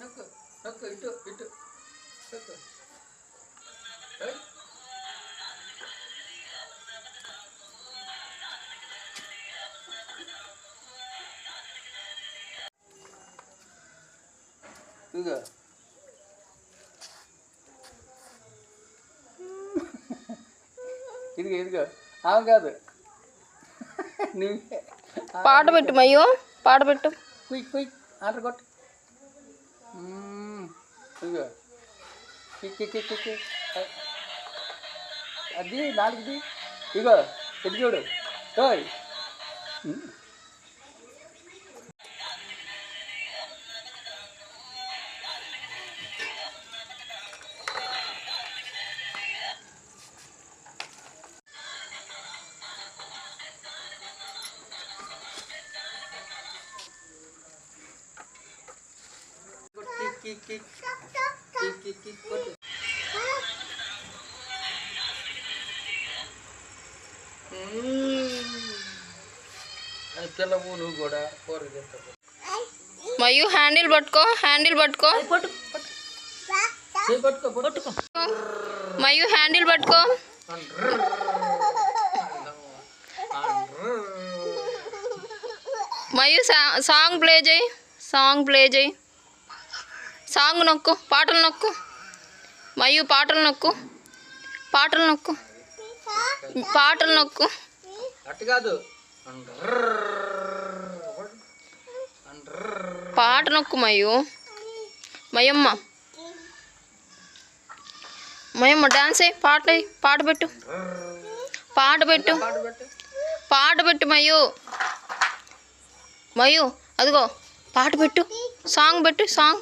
నొక్కు నొక్కు ఇటు ఇటు నొక్కు ఏయ్. ఇదిగో ఇదిగో ఇదిగో ఆమె కాదు నువ్వే పాట పెట్టు మయ్యో పాట పెట్టు క్విక్ క్విక్ ఆర్డర్ కొట్టు అది నాలుగుది ఇగో ఎటు చూడు ఓయ్ मयु हैंडल पटको हैंडल पटको। मयु हैंडल पटको। मयु सांग प्ले जाए सांग प्ले जाए సాంగ్ నొక్కు పాటలు నొక్కు. మయ్యు పాటలు నొక్కు. పాటలు నొక్కు. పాటలు నొక్కు. కాదు. పాట నొక్కు మయ్యు మయమ్మ. మయమ్మ డాన్స్ అయ్యి పాట ఎయ్, పాట పెట్టు పాట పెట్టు. పాట పెట్టు. పాట పెట్టు మయు. మయు అదిగో. పాట పెట్టు. సాంగ్ పెట్టు సాంగ్.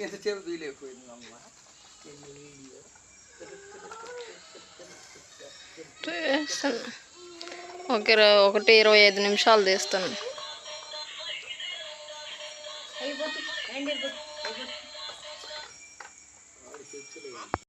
ఎంతసేపు వీలైపోయింది అమ్మ ఒక ఒకటి ఇరవై ఐదు నిమిషాలు తీస్తాను